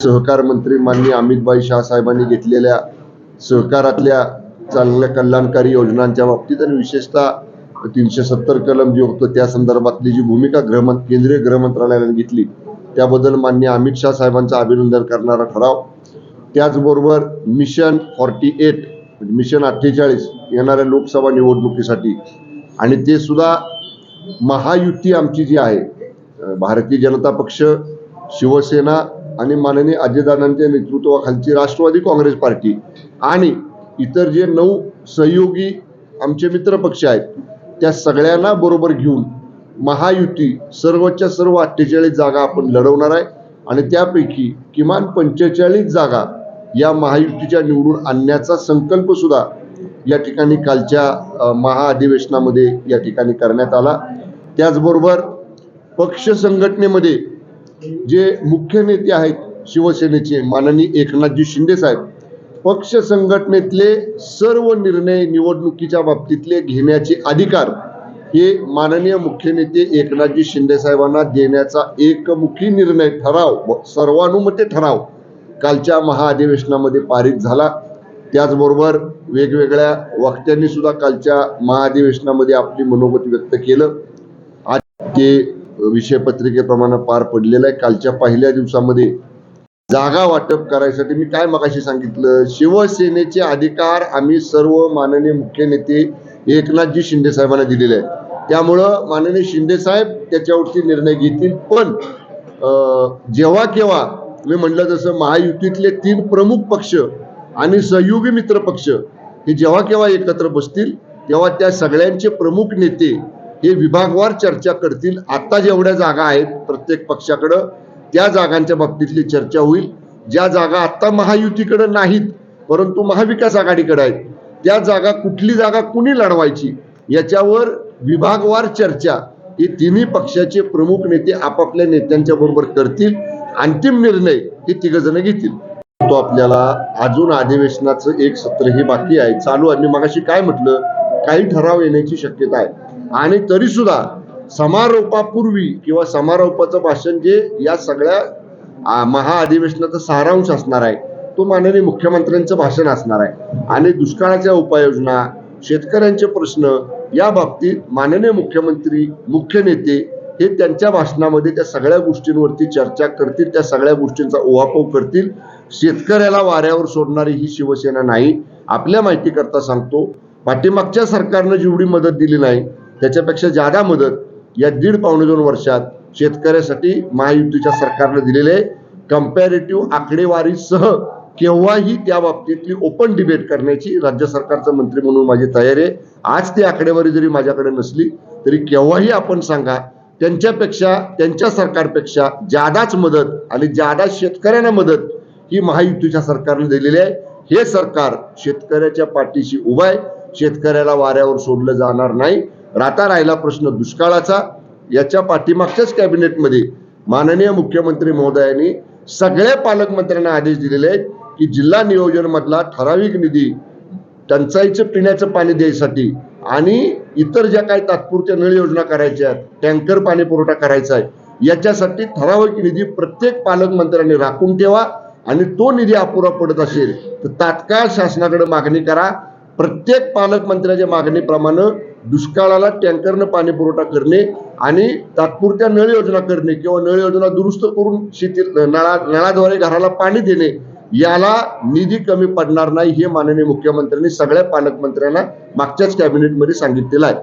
सहकार मंत्री माननीय अमितभाई शाह साहेबांनी घेतलेल्या सहकारातल्या चांगल्या कल्याणकारी योजनांच्या बाबतीत आणि विशेषतः तीनशे सत्तर कलम जे होतं त्या संदर्भातली जी भूमिका गृह केंद्रीय गृहमंत्रालयाने घेतली त्याबद्दल माननीय अमित शाह साहेबांचं अभिनंदन करणारा ठराव. त्याचबरोबर मिशन फॉर्टी म्हणजे एट मिशन अठ्ठेचाळीस येणाऱ्या लोकसभा निवडणुकीसाठी. आणि ते सुद्धा महायुती आमची जी आहे भारतीय जनता पक्ष शिवसेना आणि माननीय अजितदादांच्या नेतृत्वाखालची राष्ट्रवादी काँग्रेस पार्टी आणि इतर जे नऊ सहयोगी आमचे मित्र पक्ष आहेत त्या सगळ्यांना बरोबर घेऊन महायुती सर्वच्या सर्व अठ्ठेचाळीस जागा आपण लढवणार आहे आणि त्यापैकी किमान पंचेचाळीस जागा या महायुतीच्या निवडून आणण्याचा संकल्प सुद्धा या ठिकाणी कालच्या महाअधिवेशनामध्ये या ठिकाणी करण्यात आला. त्याचबरोबर पक्ष संघटनेमध्ये जे मुख्य नेते आहेत शिवसेनेचे माननीय एकनाथजी शिंदे साहेब पक्ष संघटनेतले सर्व निर्णय निवडणुकीच्या बाबतीतले घेण्याचे अधिकार हे माननीय मुख्य नेते एकनाथजी शिंदे साहेबांना देण्याचा एकमुखी निर्णय ठराव सर्वानुमते ठराव कालच्या महाअधिवेशनामध्ये पारित झाला. त्याचबरोबर वेगवेगळ्या वक्त्यांनी सुद्धा कालच्या महाअधिवेशनामध्ये आपली मनोगत व्यक्त केलं. आज ते विषयपत्रिकेप्रमाणे पार पडलेला आहे. कालच्या पहिल्या दिवसामध्ये जागा वाटप करायसाठी मी काय मगाशी सांगितलं? शिवसेनेचे अधिकार आम्ही सर्व माननीय मुख्य नेते एकनाथजी शिंदे साहेबांना दिलेले आहेत. त्यामुळं माननीय शिंदे साहेब त्याच्यावरती निर्णय घेतील. पण अं, जेव्हा केव्हा मी म्हटलं जसं महायुतीतले तीन प्रमुख पक्ष आणि सहयोगी मित्र पक्ष हे जेव्हा केव्हा एकत्र बसतील तेव्हा त्या सगळ्यांचे प्रमुख नेते हे विभागवार चर्चा करतील. आता जेवढ्या जागा आहेत प्रत्येक पक्षाकडं त्या जागांच्या बाबतीतली चर्चा होईल. ज्या जागा आता महायुतीकडे नाहीत परंतु महाविकास आघाडीकडे आहेत त्या जागा कुठली जागा कुणी लढवायची याच्यावर विभागवार चर्चा हे तिन्ही पक्षाचे प्रमुख नेते आपापल्या नेत्यांच्या बरोबर करतील. अंतिम निर्णय हे तिघ जण घेतील. तो आपल्याला अजून अधिवेशनाचं एक सत्र हे बाकी आहे. चालू आणि मगाशी काय म्हटलं? काही ठराव येण्याची शक्यता आहे. आणि तरी सुद्धा समारोपापूर्वी किंवा समारोपाचं भाषण जे या सगळ्या महाअधिवेशनाचा सारांश असणार आहे तो माननीय मुख्यमंत्र्यांचं भाषण असणार आहे. आणि दुष्काळाच्या उपाययोजना शेतकऱ्यांचे प्रश्न या बाबतीत माननीय मुख्यमंत्री मुख्य नेते हे त्यांच्या भाषणामध्ये त्या सगळ्या गोष्टींवरती चर्चा करतील त्या सगळ्या गोष्टींचा ओहापोह करतील. शेतकऱ्याला वाऱ्यावर सोडणारी ही शिवसेना नाही. आपल्या माहिती करता सांगतो पाठीमागच्या सरकारनं जेवढी मदत दिली नाही त्याच्यापेक्षा जादा मदत या दीड पावणे दोन वर्षात शेतकऱ्यासाठी महायुतीच्या सरकारनं दिलेले आहे. आकडेवारीसह केव्हाही त्या बाबतीतली ओपन डिबेट करण्याची राज्य सरकारचा मंत्री म्हणून माझी तयारी आहे. आज ती आकडेवारी जरी माझ्याकडे नसली तरी केव्हाही आपण सांगा त्यांच्यापेक्षा त्यांच्या सरकारपेक्षा जादाच मदत आणि जादा शेतकऱ्यांना मदत ही महायुतीच्या सरकारने दिलेली आहे. हे सरकार शेतकऱ्याच्या पाठीशी उभं आहे. शेतकऱ्याला वाऱ्यावर सोडलं जाणार नाही. राहता राहिला प्रश्न दुष्काळाचा याच्या पाठीमागच्याच कॅबिनेटमध्ये माननीय मुख्यमंत्री महोदयांनी सगळ्या पालकमंत्र्यांना आदेश दिलेले आहेत की जिल्हा नियोजनमधला ठराविक निधी टंचाईचं पिण्याचं पाणी द्यायसाठी आणि इतर ज्या काही तात्पुरत्या नळ योजना करायच्या आहेत टँकर पाणी पुरवठा करायचा आहे याच्यासाठी ठराविक निधी प्रत्येक पालकमंत्र्यांनी राखून ठेवा आणि तो निधी अपुरा पडत असेल तर तात्काळ शासनाकडे मागणी करा प्रत्येक पालकमंत्र्याच्या मागणीप्रमाणे दुष्काळाला टँकरनं पाणी पुरवठा करणे आणि तात्पुरत्या नळ योजना करणे किंवा नळ योजना दुरुस्त करून शेती नळा नळाद्वारे घराला पाणी देणे याला निधी कमी पडणार नाही हे माननीय मुख्यमंत्र्यांनी सगळ्या पालकमंत्र्यांना मागच्याच कॅबिनेटमध्ये सांगितलेलं आहे.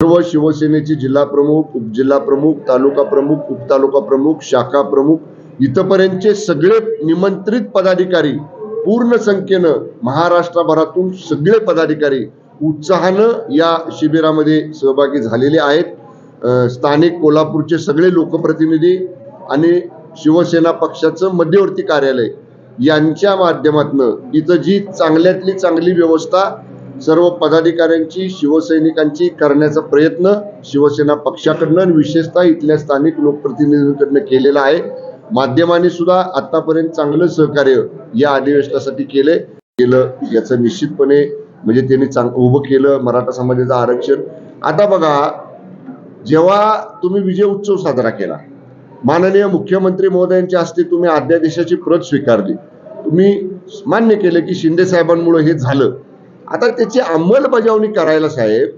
सर्व शिवसेनेचे जिल्हा प्रमुख उपजिल्हा प्रमुख तालुका प्रमुख उपतालुका प्रमुख शाखा प्रमुख इथपर्यंतचे सगळे निमंत्रित पदाधिकारी पूर्ण संख्येनं महाराष्ट्रभरातून सगळे पदाधिकारी उत्साहानं या शिबिरामध्ये सहभागी झालेले आहेत. स्थानिक कोल्हापूरचे सगळे लोकप्रतिनिधी आणि शिवसेना पक्षाचं मध्यवर्ती कार्यालय यांच्या माध्यमातनं इथं जी चांगल्यातली चांगली व्यवस्था सर्व पदाधिकाऱ्यांची शिवसैनिकांची करण्याचा प्रयत्न शिवसेना पक्षाकडनं आणि विशेषतः इथल्या स्थानिक लोकप्रतिनिधींकडनं केलेला आहे. माध्यमांनी सुद्धा आतापर्यंत चांगलं सहकार्य या अधिवेशनासाठी केले केलं याचं निश्चितपणे म्हणजे त्यांनी चांग उभं केलं मराठा समाजाचं आरक्षण. आता बघा जेव्हा तुम्ही विजय उत्सव साजरा केला माननीय मुख्यमंत्री महोदयांच्या हस्ते तुम्ही अध्यादेशाची प्रत स्वीकारली. तुम्ही मान्य केलं की शिंदे साहेबांमुळे हे झालं. आता त्याची अंमलबजावणी करायला साहेब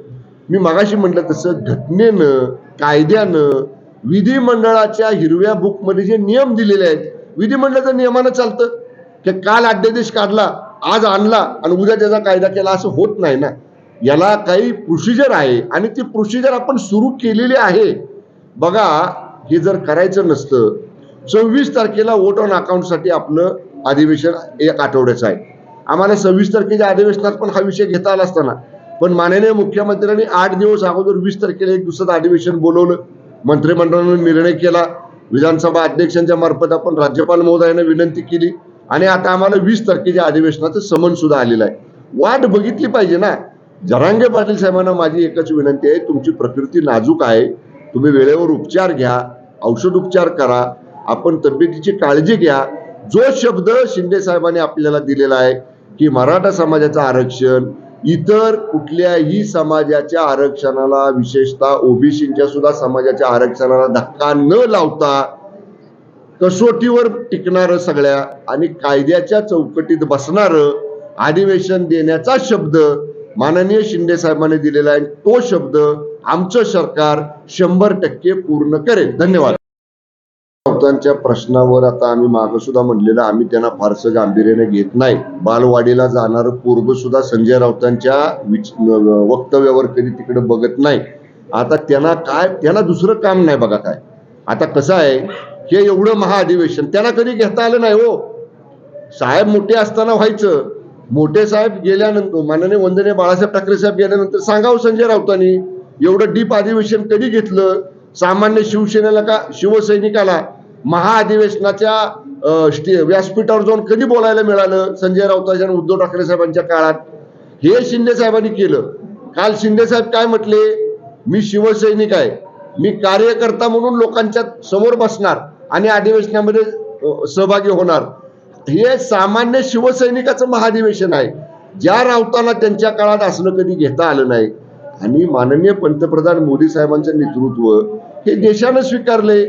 मी मगाशी म्हटलं तसं घटनेनं कायद्यानं विधिमंडळाच्या हिरव्या बुकमध्ये जे नियम दिलेले आहेत विधिमंडळाच्या नियमानं चालतं. की काल अध्यादेश काढला आज आणला आणि उद्या त्याचा कायदा केला असं होत नाही ना. याला काही प्रोसिजर आहे आणि ती प्रोसिजर आपण सुरू केलेली आहे. बघा हे जर करायचं नसतं सव्वीस तारखेला वोट ऑन अकाउंटसाठी आपलं अधिवेशन एक आठवड्याचं आहे. आम्हाला सव्वीस तारखेच्या अधिवेशनात पण हा विषय घेता आला असताना. पण माननीय मुख्यमंत्र्यांनी आठ दिवस अगोदर वीस तारखेला एक दुसरं अधिवेशन बोलवलं. मंत्रिमंडळानं निर्णय केला. विधानसभा अध्यक्षांच्या मार्फत आपण राज्यपाल महोदयांना विनंती केली. आणि आता आम्हाला वीस तारखेच्या अधिवेशनाचं समन सुद्धा आलेलं आहे. वाट बघितली पाहिजे ना. जरांगे पाटील साहेबांना माझी एकच विनंती आहे तुमची प्रकृती नाजूक आहे. तुम्ही वेळेवर उपचार घ्या औषध उपचार करा. आपण तब्येतीची काळजी घ्या. जो शब्द शिंदे साहेबांनी आपल्याला दिलेला आहे की मराठा समाजाचं आरक्षण इतर कुठल्याही समाजाच्या आरक्षणाला विशेषतः ओबीसीच्या सुद्धा समाजाच्या आरक्षणाला धक्का न लावता कसोटीवर टिकणारं सगळ्या आणि कायद्याच्या चौकटीत बसणार अधिवेशन देण्याचा शब्द माननीय शिंदे साहेबांनी दिलेला आहे. तो शब्द आमचं सरकार शंभर टक्के पूर्ण करेल. धन्यवाद. राऊतांच्या प्रश्नावर आता आम्ही मागं सुद्धा म्हणलेलं आम्ही त्यांना फारसं गांभीर्याने घेत नाही. बालवाडीला जाणारं पोरग सुद्धा संजय राऊतांच्या विच- वक्तव्यावर कधी तिकडे बघत नाही. आता त्यांना काय त्यांना दुसरं काम नाही बघा काय. आता कसं आहे हे एवढं महाअधिवेशन त्यांना कधी घेता आलं नाही हो. साहेब मोठे असताना व्हायचं. मोठे साहेब गेल्यानंतर माननीय वंदने बाळासाहेब ठाकरे साहेब गेल्यानंतर सांगावं संजय राऊतांनी एवढं डीप अधिवेशन कधी घेतलं? सामान्य शिवसेनेला का शिवसैनिकाला महाअधिवेशनाच्या व्यासपीठावर जाऊन कधी बोलायला मिळालं? संजय राऊतांच्या आणि उद्धव ठाकरे साहेबांच्या काळात? हे शिंदे साहेबांनी केलं. काल शिंदे साहेब काय म्हटले? मी शिवसैनिक आहे. मी कार्यकर्ता म्हणून लोकांच्या समोर बसणार आणि अधिवेशनामध्ये सहभागी होणार. हे सामान्य शिवसैनिकाचं महाधिवेशन आहे. ज्या राऊतांना त्यांच्या काळात असणं कधी घेता आलं नाही. आणि माननीय पंतप्रधान मोदी साहेबांचं नेतृत्व हे देशानं स्वीकारले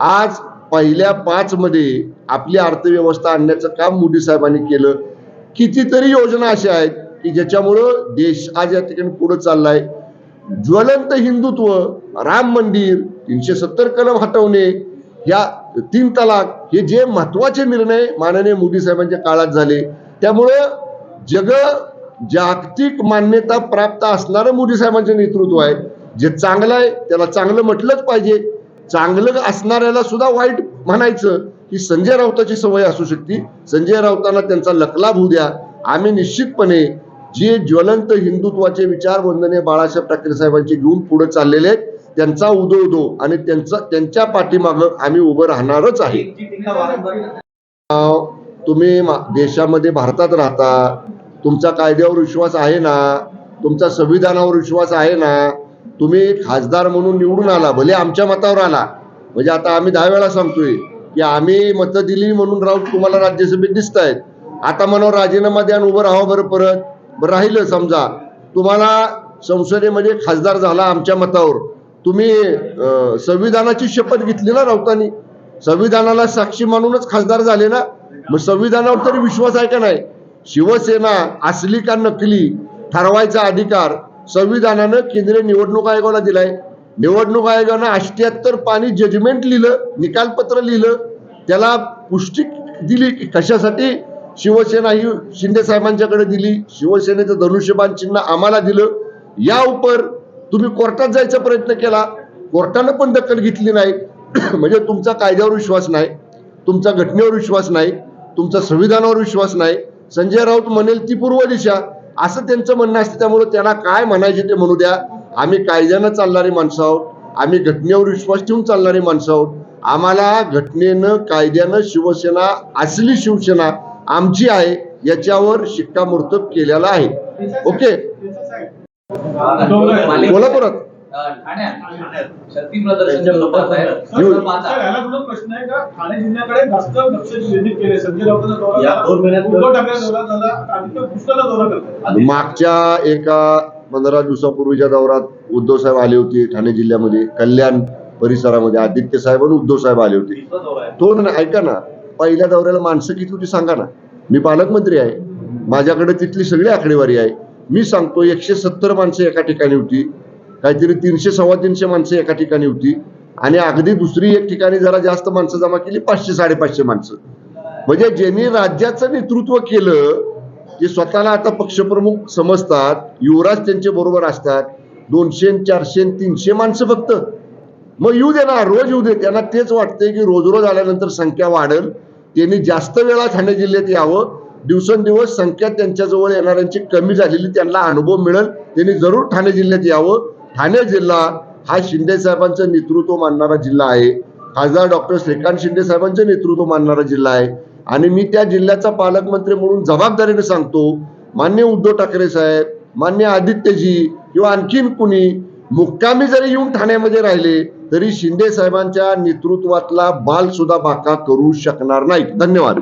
आज पहिल्या पाच मध्ये आपली अर्थव्यवस्था आणण्याचं काम मोदी साहेबांनी केलं. कितीतरी योजना अशा आहेत की ज्याच्यामुळं देश आज या ठिकाणी पुढे चाललाय. ज्वलंत हिंदुत्व राम मंदिर तीनशे सत्तर कलम हटवणे या तीन तलाक हे जे महत्त्वाचे निर्णय माननीय मोदी साहेबांच्या काळात झाले. त्यामुळं जग जागतिक मान्यता प्राप्त असणारं मोदी साहेबांचं नेतृत्व आहे. जे चांगलं आहे त्याला चांगलं म्हटलंच पाहिजे. चांगलं असणाऱ्याला सुद्धा वाईट म्हणायचं. ही संजय राऊताची सवय असू शकते. संजय राऊतांना त्यांचा लकलाभ होऊ द्या. आम्ही निश्चितपणे जे ज्वलंत हिंदुत्वाचे विचार वंदने बाळासाहेब ठाकरे साहेबांचे घेऊन पुढे चाललेले आहेत त्यांचा उदो उदो आणि त्यांचा त्यांच्या पाठीमागं आम्ही उभं राहणारच आहे. तुम्ही देशामध्ये भारतात राहता. तुमचा कायद्यावर विश्वास आहे ना? तुमचा संविधानावर विश्वास आहे ना? तुम्ही खासदार म्हणून निवडून आला भले आमच्या मतावर आला. म्हणजे आता आम्ही दहा वेळा सांगतोय की आम्ही मतं दिली म्हणून राऊत तुम्हाला राज्यसभेत दिसत आहेत आता मनावर राजीनामा द्या उभं राहावं बरं परत. बरं राहिलं समजा. तुम्हाला संसदेमध्ये खासदार झाला आमच्या मतावर. तुम्ही संविधानाची शपथ घेतली ना राऊतांनी? संविधानाला साक्षी मानूनच खासदार झाले ना? मग संविधानावर तरी विश्वास आहे का नाही? शिवसेना असली का नकली? ठरवायचा अधिकार. संविधानानं केंद्रीय निवडणूक आयोगाला दिलाय. निवडणूक आयोगानं अष्ट्याहत्तर पाणी जजमेंट लिहिलं निकालपत्र लिहिलं. त्याला पुष्टी दिली की कशासाठी? शिवसेना ही शिंदे साहेबांच्याकडे दिली. शिवसेनेचं धनुष्यबाण चिन्ह आम्हाला दिलं. या उपर तुम्ही कोर्टात जायचा प्रयत्न केला. कोर्टानं पण दखल घेतली नाही. म्हणजे तुमचा कायद्यावर विश्वास नाही. तुमचा घटनेवर विश्वास नाही. तुमचा संविधानावर विश्वास नाही. संजय राऊत म्हणेल ती पूर्व दिशा. असं त्यांचं म्हणणं असतं. त्यामुळे त्यांना काय म्हणायचे ते म्हणू द्या. आम्ही कायद्यानं चालणारी माणसं आहोत. आम्ही घटनेवर विश्वास ठेवून चालणारी माणसं आहोत. आम्हाला घटनेनं कायद्यानं शिवसेना असली शिवसेना आमची आहे याच्यावर शिक्कामोर्तब केलेला आहे. ओके? कोल्हापुरात प्रश्न आहे का ठाणे जिल्ह्याकडे जास्त लक्ष केंद्रित केले संजय मागच्या एका पंधरा दिवसापूर्वीच्या दौऱ्यात उद्धव साहेब आले होते ठाणे जिल्ह्यामध्ये कल्याण परिसरामध्ये. आदित्य साहेब आणि उद्धव साहेब आले होते. तो ऐका ना पहिल्या दौऱ्याला माणसं किती होती सांगा ना. मी पालकमंत्री आहे. माझ्याकडे तिथली सगळी आकडेवारी आहे. मी सांगतो एकशे सत्तर माणसं एका ठिकाणी होती. काहीतरी तीनशे सव्वा तीनशे माणसं एका ठिकाणी होती. आणि अगदी दुसरी एक ठिकाणी जरा जास्त माणसं जमा केली पाचशे साडेपाचशे माणसं. म्हणजे ज्यांनी राज्याचं नेतृत्व केलं जे स्वतःला आता पक्षप्रमुख समजतात. युवराज त्यांच्या बरोबर असतात. दोनशे चारशे तीनशे माणसं फक्त. मग येऊ दे ना रोज येऊ दे. त्यांना तेच वाटतंय की रोज रोज आल्यानंतर संख्या वाढेल. त्यांनी जास्त वेळा ठाणे जिल्ह्यात यावं. दिवसेंदिवस संख्या त्यांच्याजवळ येणाऱ्यांची कमी झालेली त्यांना अनुभव मिळेल. त्यांनी जरूर ठाणे जिल्ह्यात यावं. ठाणे जिल्हा हा शिंदे साहेबांचं नेतृत्व मानणारा जिल्हा आहे. खासदार डॉक्टर श्रीकांत शिंदे साहेबांचं नेतृत्व मानणारा जिल्हा आहे. आणि मी त्या जिल्ह्याचा पालकमंत्री म्हणून जबाबदारीने सांगतो मान्य उद्धव ठाकरे साहेब मान्य आदित्यजी किंवा आणखीन कुणी मुक्कामी जरी येऊन ठाण्यामध्ये राहिले तरी शिंदे साहेबांच्या नेतृत्वातला बाल सुद्धा बाका करू शकणार नाही धन्यवाद.